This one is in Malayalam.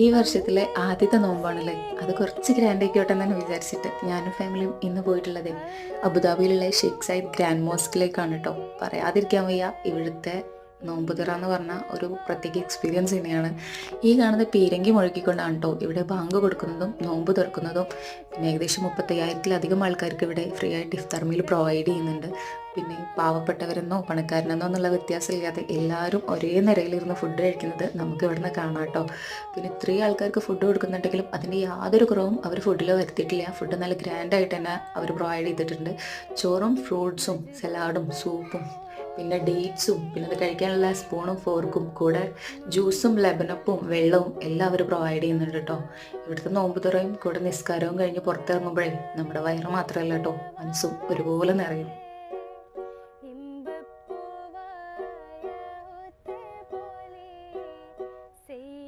ഈ വർഷത്തിലെ ആദ്യത്തെ നോമ്പാണല്ലേ? അത് കുറച്ച് ഗ്രാൻഡ് ആയിക്കോട്ടെ എന്ന് വിചാരിച്ചിട്ട് ഞാനും ഫാമിലിയും ഇന്ന് പോയിട്ടുള്ളത്. അബുദാബിയിലുള്ള ഷെയ്ഖ് സൈദ് ഗ്രാൻഡ് മോസ്കിലേക്കാണ് കേട്ടോ പറയാതിരിക്കാൻ വയ്യ ഇവിടുത്തെ നോമ്പ് തുറ എന്ന് പറഞ്ഞ ഒരു പ്രത്യേക എക്സ്പീരിയൻസ് തന്നെയാണ്. ഈ കാണുന്ന പീരങ്കി മുഴക്കിക്കൊണ്ടാണ് കേട്ടോ ഇവിടെ ബാങ്ക് കൊടുക്കുന്നതും നോമ്പ് തുറക്കുന്നതും. പിന്നെ ഏകദേശം മുപ്പത്തയ്യായിരത്തിലധികം ആൾക്കാർക്ക് ഇവിടെ ഫ്രീ ആയിട്ട് ഇഫ്താർ മീൽ പ്രൊവൈഡ് ചെയ്യുന്നുണ്ട്. പിന്നെ പാവപ്പെട്ടവരെന്നോ പണക്കാരനെന്നോ എന്നുള്ള വ്യത്യാസമില്ലാതെ എല്ലാവരും ഒരേ നിരയിലിരുന്ന് ഫുഡ് കഴിക്കുന്നത് നമുക്ക് ഇവിടുന്ന് കാണാം കേട്ടോ. പിന്നെ ഇത്രയും ആൾക്കാർക്ക് ഫുഡ് കൊടുക്കുന്നുണ്ടെങ്കിലും അതിന്റെ യാതൊരു കുറവും അവർ ഫുഡിൽ വരുത്തിയിട്ടില്ല. ഫുഡ് നല്ല ഗ്രാൻഡായിട്ട് തന്നെ അവർ പ്രൊവൈഡ് ചെയ്തിട്ടുണ്ട്. ചോറും ഫ്രൂട്ട്സും സലാഡും സൂപ്പും പിന്നെ ഡേറ്റ്സും പിന്നെ അത് കഴിക്കാനുള്ള സ്പൂണും ഫോർക്കും കൂടെ ജ്യൂസും ലെബനപ്പും വെള്ളവും എല്ലാം അവർ പ്രൊവൈഡ് ചെയ്യുന്നുണ്ട് കേട്ടോ. ഇവിടുത്തെ നോമ്പ് തുറയും കൂടെ നിസ്കാരവും കഴിഞ്ഞ് പുറത്തിറങ്ങുമ്പോഴേ നമ്മുടെ വയറ് മാത്രമല്ല കേട്ടോ. മനസ്സും ഒരുപോലെ നിറയും.